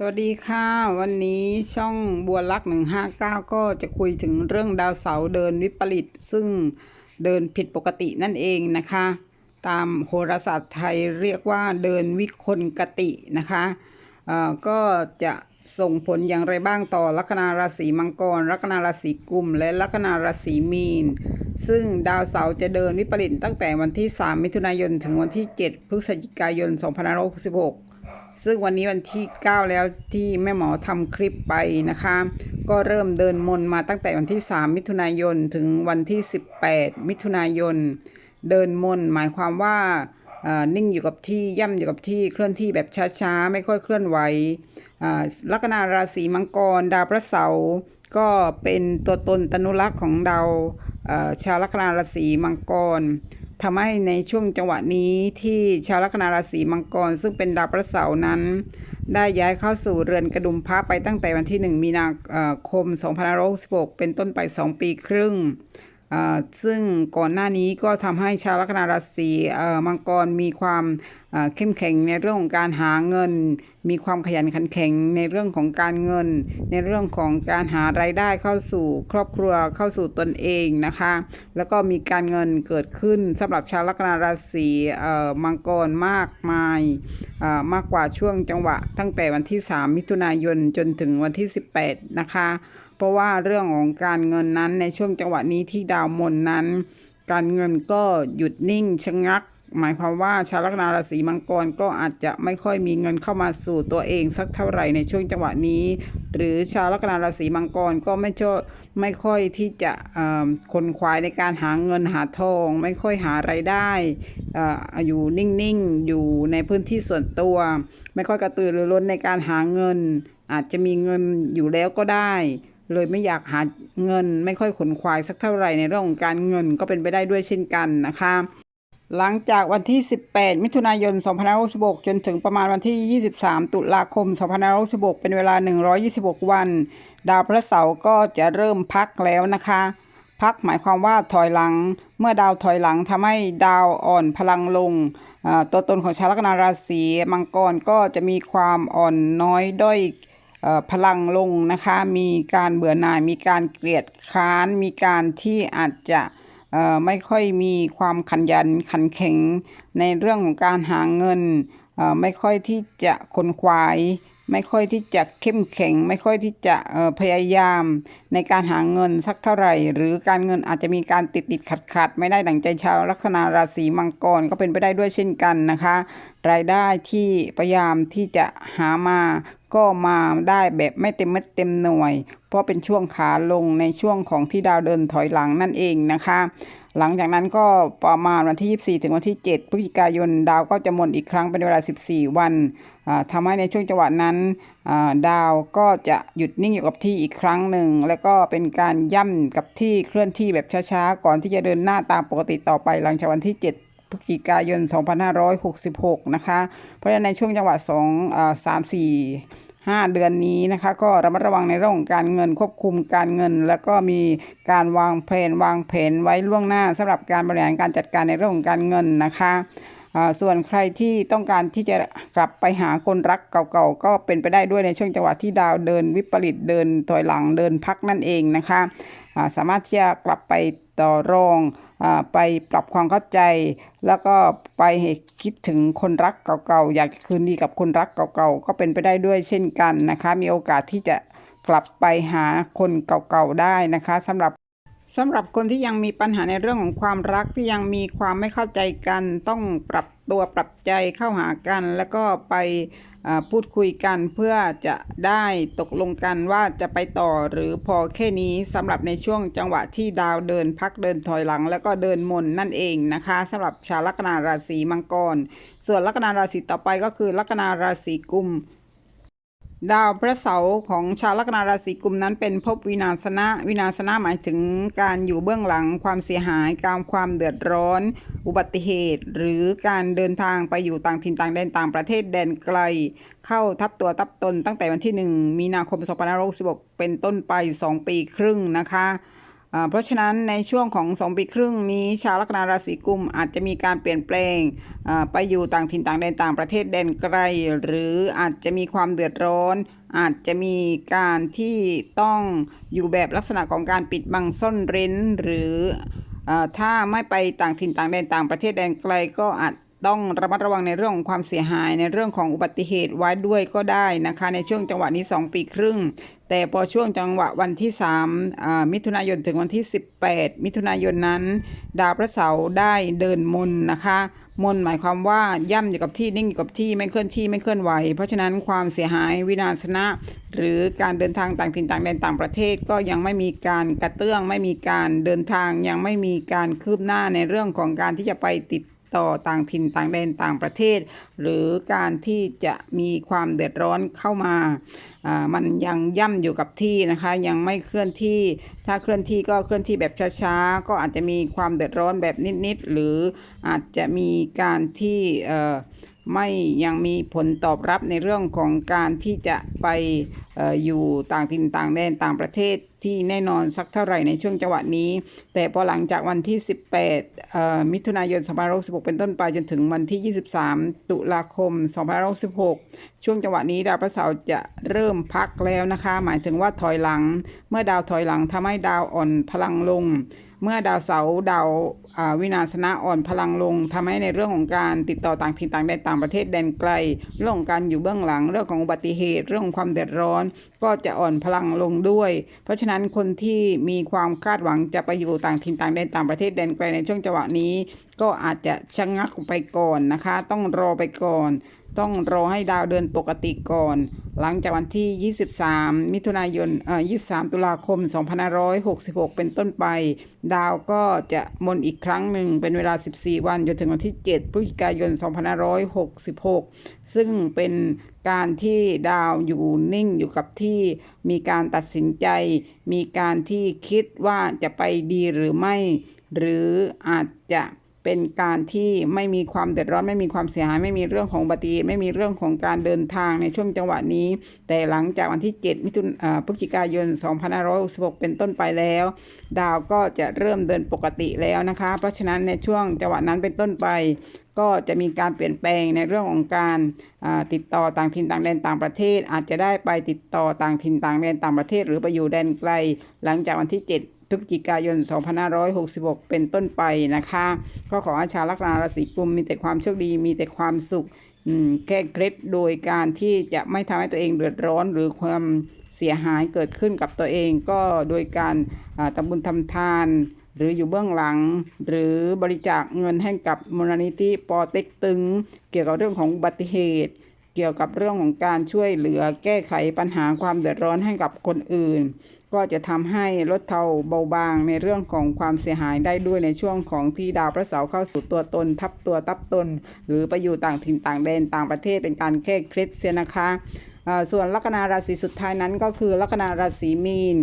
สวัสดีค่ะ วันนี้ช่องบัวลักษณ์159ก็จะคุยถึงเรื่องดาวเสาร์เดินวิปริต ซึ่งเดินผิดปกตินั่นเองนะคะ ตามโหราศาสตร์ไทยเรียกว่าเดินวิคลกตินะคะเอ่อก็จะส่งผลอย่างไรบ้างต่อลัคนาราศีมังกร ลัคนาราศีกุม และลัคนาราศีมีน ซึ่งดาวเสาร์จะเดินวิปริตตั้งแต่วันที่ 3 มิถุนายนถึงวันที่ 7 พฤศจิกายน2566 ซึ่งวันนี้วันที่ 9 แล้วที่แม่หมอทำคลิปไปนะคะ ก็เริ่มเดินมนมาตั้งแต่วันที่ 3 มิถุนายนถึงวันที่ 18 มิถุนายน เดินมนหมายความว่านิ่งอยู่กับที่ย่ำอยู่กับที่เคลื่อนที่แบบช้าๆ ไม่ค่อยเคลื่อนไหวลัคนาราศีมังกร ดาวพระเสาร์ก็เป็นตัวตนตนุรักษ์ของดาวชาวลัคนาราศีมังกร ทำให้ในช่วงจังหวะนี้ที่ชาวลัคนาราศีมังกร ซึ่งเป็นดาวพระเสาร์นั้น ได้ย้ายเข้าสู่เรือนกระดุมพระไปตั้งแต่วันที่ 1 มีนาเอ่อคม 2566 เป็นต้นไป 2 ปีครึ่ง ซึ่งก่อนหน้านี้ก็ทำให้ชาวลัคนาราศีมังกรมีความเข้มแข็งในเรื่องของการหาเงิน มีความขยันขันแข็งในเรื่องของการเงิน ในเรื่องของการหารายได้เข้าสู่ครอบครัวเข้าสู่ตนเองนะคะ แล้วก็มีการเงินเกิดขึ้นสำหรับชาวลัคนาราศีมังกรมากมายมากกว่าช่วงจังหวะ ตั้งแต่วันที่ 3 มิถุนายนจนถึงวันที่ 18 นะคะ เพราะว่าเรื่องของการเงินนั้นในช่วงจังหวะนี้ที่ดาวมนนั้น การเงินก็หยุดนิ่งชะงัก หมายความว่าชาวลัคนาราศีมังกรก็อาจจะไม่ค่อยมีเงินเข้ามาสู่ตัวเองสักเท่าไหร่ในช่วงจังหวะนี้ หรือชาวลัคนาราศีมังกรก็ไม่ชอบไม่ค่อยที่จะคนควายในการหาเงินหาทอง ไม่ค่อยหาไรายได้อ่ออยู่นิ่งๆ อยู่ในพื้นที่ส่วนตัว ไม่ค่อยกระตือรือร้นในการหาเงิน อาจจะมีเงินอยู่แล้วก็ได้ เลยไม่อยากหาเงินไม่ค่อยขนควายสักเท่าไหร่ในเรื่องของการเงินก็เป็นไปได้ด้วยเช่นกันนะคะ หลังจากวันที่ 18 มิถุนายน 2566 จนถึงประมาณวันที่ 23 ตุลาคม 2566 เป็นเวลา 126 วัน ดาวพระเสาร์ก็จะเริ่มพักแล้วนะคะพักหมายความว่าถอยหลัง เมื่อดาวถอยหลังทำให้ดาวอ่อนพลังลง ตัวตนของชาวลัคนาราศีมังกรก็จะมีความอ่อนน้อยด้อย พลังลงนะคะ มีการเบื่อหน่าย มีการเกลียดค้าน มีการที่อาจจะไม่ค่อยมีความขันยันขันแข็งในเรื่องของการหาเงิน ไม่ค่อยที่จะคนควาย ไม่ค่อยที่จะเข้มแข็ง ไม่ค่อยที่จะพยายามในการหาเงินสักเท่าไหร่ หรือการเงินอาจจะมีการติดติดขัดขัดไม่ได้ดั่งใจชาวลัคนาราศีมังกรก็เป็นไปได้ด้วยเช่นกันนะคะ รายได้ที่พยายามที่จะหามาก็มาได้แบบไม่เต็มเม็ดเต็มหน่วย เพราะเป็นช่วงขาลงในช่วงของที่ดาวเดินถอยหลังนั่นเองนะคะ หลังจากนั้นก็ประมาณวันที่ 24 ถึงวันที่ 7 พฤศจิกายน ดาวก็จะหมดอีกครั้งเป็นเวลา 14 วันอ่าทำให้ในช่วงจังหวะนั้นดาวก็จะหยุดนิ่งอยู่กับที่อีกครั้งหนึ่ง แล้วก็เป็นการย่ำกับที่เคลื่อนที่แบบช้าๆ ก่อนที่จะเดินหน้าตามปกติต่อไปหลังจากวันที่ 7พฤศจิกายน 2566 นะคะ เพราะฉะนั้นในช่วงจังหวะ2 3 4 5 เดือนนี้นะคะ ก็ระมัดระวังในเรื่องของการเงินควบคุมการเงิน แล้วก็มีการวางแผนวางแผนไว้ล่วงหน้าสำหรับการบริหารการจัดการในเรื่องของการเงินนะคะส่วนใครที่ต้องการที่จะกลับไปหาคนรักเก่าๆ ก็เป็นไปได้ด้วยในช่วงจังหวะที่ดาวเดินวิปริตเดินถอยหลังเดินพักนั่นเองนะคะสามารถที่จะกลับไปต่อรอง ไปปรับความเข้าใจ แล้วก็ไปคิดถึงคนรักเก่าๆ อยากคืนดีกับคนรักเก่าๆ ก็เป็นไปได้ด้วยเช่นกันนะคะ มีโอกาสที่จะกลับไปหาคนเก่าๆ ได้นะคะสำหรับสำหรับคนที่ยังมีปัญหาในเรื่องของความรักที่ยังมีความไม่เข้าใจกัน ต้องปรับตัวปรับใจเข้าหากัน แล้วก็ไป พูดคุยกันเพื่อจะได้ตกลงกันว่าจะไปต่อหรือพอแค่นี้สำหรับในช่วงจังหวะที่ดาวเดินพักเดินถอยหลัง แล้วก็เดินมนนั่นเองนะคะสำหรับชาวลัคนาราศีมังกร ส่วนลัคนาราศีต่อไปก็คือลัคนาราศีกุม ดาวพระเสาร์ของชาวลัคนาราศีกุมนั้นเป็นภพวินาศนะ วินาศนะหมายถึงการอยู่เบื้องหลังความเสียหายการความเดือดร้อน อุบัติเหตุ หรือการเดินทางไปอยู่ต่างถิ่นต่างแดนต่างประเทศแดนไกล เข้าทับตัวทับตนตั้งแต่วันที่ 1 มีนาคม 2566 เป็นต้นไป 2 ปีครึ่งนะคะ เพราะฉะนั้นในช่วงของ2ปีครึ่งนี้ ชาวลัคนาราศีกุมอาจจะมีการเปลี่ยนแปลงไปอยู่ต่างถิ่นต่างแดนต่างประเทศแดนไกล หรืออาจจะมีความเดือดร้อน อาจจะมีการที่ต้องอยู่แบบลักษณะของการปิดบังซ่อนเร้น หรืออถ้าไม่ไปต่างถิ่นต่างแดนต่างประเทศแดนไกลก็อาจต้องระมัดระวังในเรื่องของความเสียหายในเรื่องของอุบัติเหตุไว้ด้วยก็ได้นะคะ ในช่วงจังหวะนี้ 2 ปีครึ่ง แต่พอช่วงจังหวะวันที่3อ่ามิถุนายนถึงวันที่ 18 มิถุนายนนั้น ดาวพระเสาร์ได้เดินมนนะคะมนหมายความว่าย่ำอยู่กับที่นิ่งอยู่กับที่ไม่เคลื่อนที่ไม่เคลื่อนไหว เพราะฉะนั้นความเสียหายวินาศนะ หรือการเดินทางต่างถิ่นต่างแดนต่างประเทศก็ยังไม่มีการกระเตื้อง ไม่มีการเดินทางยังไม่มีการคืบหน้าในเรื่องของการที่จะไปติด ต่อต่างถิ่นต่างแดนต่างประเทศ หรือการที่จะมีความเดือดร้อนเข้ามาอ่ามันยังย่ำอยู่กับที่นะคะ ยังไม่เคลื่อนที่ ถ้าเคลื่อนที่ก็เคลื่อนที่แบบช้าๆ ก็อาจจะมีความเดือดร้อนแบบนิดๆ หรืออาจจะมีการที่อ่อ ไม่ยังมีผลตอบรับในเรื่องของการที่จะไปออยู่ต่างถิ่นต่างแดนต่างประเทศที่แน่นอนสักเท่าไหร่ในช่วงจังหวะนี้ แต่พอหลังจากวันที่ 18 มิถุนายน2566 เป็นต้นไปจนถึงวันที่ 23 ตุลาคม2566 ช่วงจังหวะนี้ดาวพระเสาร์จะเริ่มพักแล้วนะคะ หมายถึงว่าถอยหลัง เมื่อดาวถอยหลังทำให้ดาวอ่อนพลังลง เมื่อดาวเสาร์ดาววินาศนะอ่อนพลังลงทำให้ในเรื่องของการติดต่อต่างถิ่นต่างแดนต่างประเทศแดนไกลเรื่องของการอยู่เบื้องหลังเรื่องของอุบัติเหตุ เรื่องของความเดือดร้อน ก็จะอ่อนพลังลงด้วย เพราะฉะนั้นคนที่มีความคาดหวังจะไปอยู่ต่างถิ่นต่างแดนต่างประเทศแดนไกลในช่วงจังหวะนี้ ก็อาจจะชะงักไปก่อนนะคะ ต้องรอไปก่อน ต้องรอให้ดาวเดินปกติก่อน หลังจากวันที่ 23 มิถุนายนเอ่อ23 ตุลาคม 2566 เป็นต้นไป ดาวก็จะมนอีกครั้งหนึ่งเป็นเวลา 14 วันจนถึงวันที่ 7 พฤศจิกายน 2566 ซึ่งเป็นการที่ดาวอยู่นิ่งอยู่กับที่มีการตัดสินใจ มีการที่คิดว่าจะไปดีหรือไม่ หรืออาจจะ เป็นการที่ไม่มีความเดือดร้อน ไม่มีความเสียหาย ไม่มีเรื่องของอุบัติเหตุไม่มีเรื่องของการเดินทางในช่วงจังหวะนี้ แต่หลังจากวันที่ 7 มิถุนอ่าพฤศจิกายน 2566 เป็นต้นไปแล้ว ดาวก็จะเริ่มเดินปกติแล้วนะคะ เพราะฉะนั้นในช่วงจังหวะนั้นเป็นต้นไป ก็จะมีการเปลี่ยนแปลงในเรื่องของการติดต่อต่างถิ่นต่างแดนต่างประเทศ อาจจะได้ไปติดต่อต่างถิ่นต่างแดนต่างประเทศ หรือไปอยู่แดนไกล หลังจากวันที่ 7 พฤศจิกายน 2566 เป็นต้นไปนะคะ ก็ขอให้ชาวลัคนาราศีกุมมีแต่ความโชคดีมีแต่ความสุขแก้เคล็ดโดยการที่จะไม่ทำให้ตัวเองเดือดร้อนหรือความเสียหายเกิดขึ้นกับตัวเองก็โดยการทำบุญทำทาน หรืออยู่เบื้องหลัง หรือบริจาคเงินให้กับมูลนิธิปอเต็กตึง เกี่ยวกับเรื่องของอุบัติเหตุ เกี่ยวกับเรื่องของการช่วยเหลือแก้ไขปัญหาความเดือดร้อนให้กับคนอื่น ก็จะทำให้ลดเทาเบาบางในเรื่องของความเสียหายได้ด้วยในช่วงของที่ดาวพระเสาร์เข้าสู่ตัวตน ทับตัวทับตน หรือไปอยู่ต่างถิ่นต่างแดนต่างประเทศเป็นการแก้เคล็ดเสียนะคะส่วนลัคนาราศีสุดท้ายนั้นก็คือลัคนาราศีมีน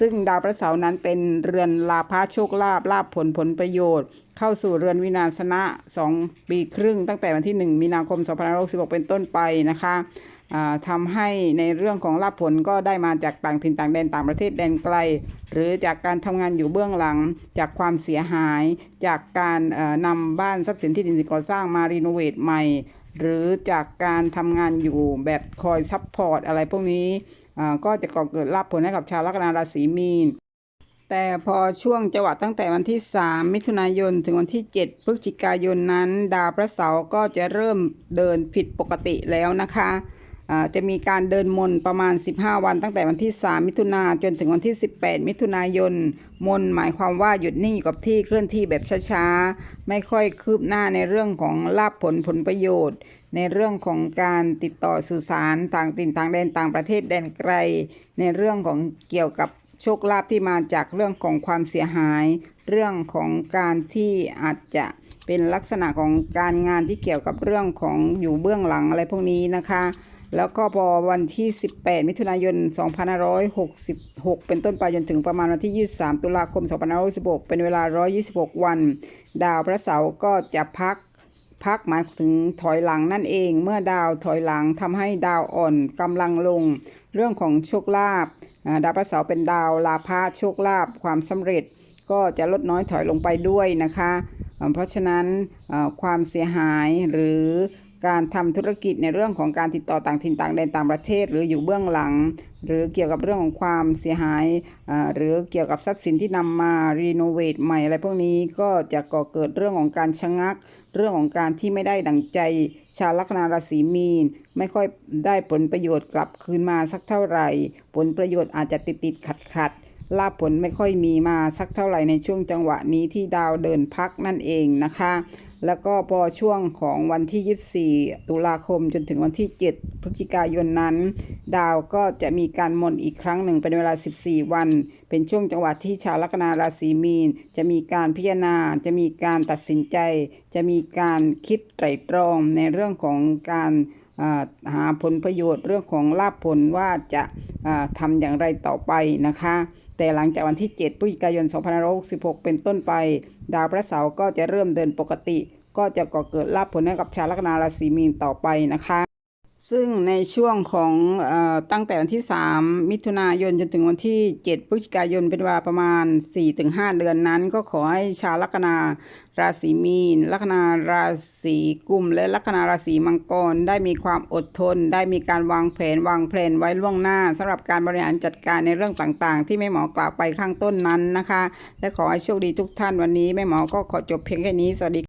ซึ่งดาวพระเสาร์นั้นเป็นเรือนลาภะโชคลาภลาภผลผลประโยชน์ เข้าสู่เรือนวินาศนะ 2 ปีครึ่งตั้งแต่วันที่ 1 มีนาคม 2566 เป็นต้นไปนะคะ อ่าทำให้ในเรื่องของลาภผลก็ได้มาจากต่างถิ่นต่างแดนต่างประเทศแดนไกล หรือจากการทำงานอยู่เบื้องหลัง จากความเสียหาย จากการเอ่อนำบ้านทรัพย์สินที่ดินสิ่งก่อสร้างมารีโนเวทใหม่ หรือจากการทำงานอยู่แบบคอยซัพพอร์ตอะไรพวกนี้ก็จะก่อเกิดลาภผลให้กับชาวลัคนาราศีมีนแต่พอช่วงจังหวะตั้งแต่วันที่ 3 มิถุนายน ถึงวันที่ 7 พฤศจิกายนนั้น ดาวพระเสาร์ก็จะเริ่มเดินผิดปกติแล้วนะคะ จะมีการเดินมนประมาณ 15 วัน ตั้งแต่วันที่ 3 มิถุนาจนถึงวันที่ 18 มิถุนายน มนหมายความว่าหยุดนิ่งอยู่กับที่เคลื่อนที่แบบช้าๆ ไม่ค่อยคืบหน้าในเรื่องของลาภผลผลประโยชน์ ในเรื่องของการติดต่อสื่อสารต่างถิ่นต่างแดนต่างประเทศแดนไกล ในเรื่องของเกี่ยวกับโชคลาภที่มาจากเรื่องของความเสียหาย เรื่องของการที่อาจจะเป็นลักษณะของการงานที่เกี่ยวกับเรื่องของอยู่เบื้องหลังอะไรพวกนี้นะคะ แล้วก็พอวันที่ 18 มิถุนายน 2566 เป็นต้นไปจนถึงประมาณวันที่ 23 ตุลาคม 2566 เป็นเวลา 126 วัน ดาวพระเสาร์ก็จะพักพักหมายถึงถอยหลังนั่นเอง เมื่อดาวถอยหลังทำให้ดาวอ่อนกำลังลง เรื่องของโชคลาภดาวพระเสาร์เป็นดาวลาภะโชคลาภความสำเร็จก็จะลดน้อยถอยลงไปด้วยนะคะ เพราะฉะนั้นความเสียหายหรือ การทำธุรกิจในเรื่องของการติดต่อต่างถิ่นต่างแดนต่างประเทศ หรืออยู่เบื้องหลัง หรือเกี่ยวกับเรื่องของความเสียหาย หรือเกี่ยวกับทรัพย์สินที่นำมารีโนเวทใหม่อะไรพวกนี้ก็จะก่อเกิดเรื่องของการชะงัก เรื่องของการที่ไม่ได้ดังใจ ชาวลัคนาราศีมีน ไม่ค่อยได้ผลประโยชน์กลับคืนมาสักเท่าไหร่ ผลประโยชน์อาจจะติดติดขัดขัดลาภผลไม่ค่อยมีมาสักเท่าไหร่ในช่วงจังหวะนี้ที่ดาวเดินพักนั่นเองนะคะ แล้วก็พอช่วงของวันที่ 24 ตุลาคมจนถึงวันที่ 7 พฤศจิกายนนั้น ดาวก็จะมีการหมนอีกครั้งหนึ่งเป็นเวลา 14 วัน เป็นช่วงจังหวะที่ชาวลัคนาราศีมีน จะมีการพิจารณา จะมีการตัดสินใจ จะมีการคิดไตร่ตรองในเรื่องของการาหาผลประโยชน์เรื่องของลาภผลว่าจะาทำอย่างไรต่อไปนะคะแต่หลังจากวันที่ 7 พฤศจิกายน 2566 เป็นต้นไป ดาวพระเสาร์ก็จะเริ่มเดินปกติ ก็จะก่อเกิดลาภผลให้กับชาวลัคนาราศีมีนต่อไปนะคะ ซึ่งในช่วงของอตั้งแต่วันที่ 3 มิถุนายนจนถึงวันที่ 7 พฤศจิกายนเป็นเวลาประมาณ 4-5 เดือนนั้น ก็ขอให้ชาวลัคนาราศีมีน ลัคนาราศีกุม และลัคนาราศีมังกร ได้มีความอดทน ได้มีการวางแผนวางแผนไว้ล่วงหน้าสำหรับการบริหารจัดการในเรื่องต่างๆ ที่แม่หมอกล่าวไปข้างต้นนั้นนะคะ และขอให้โชคดีทุกท่านวันนี้แม่หมอก็ขอจบเพียงแค่นี้ สวัสดี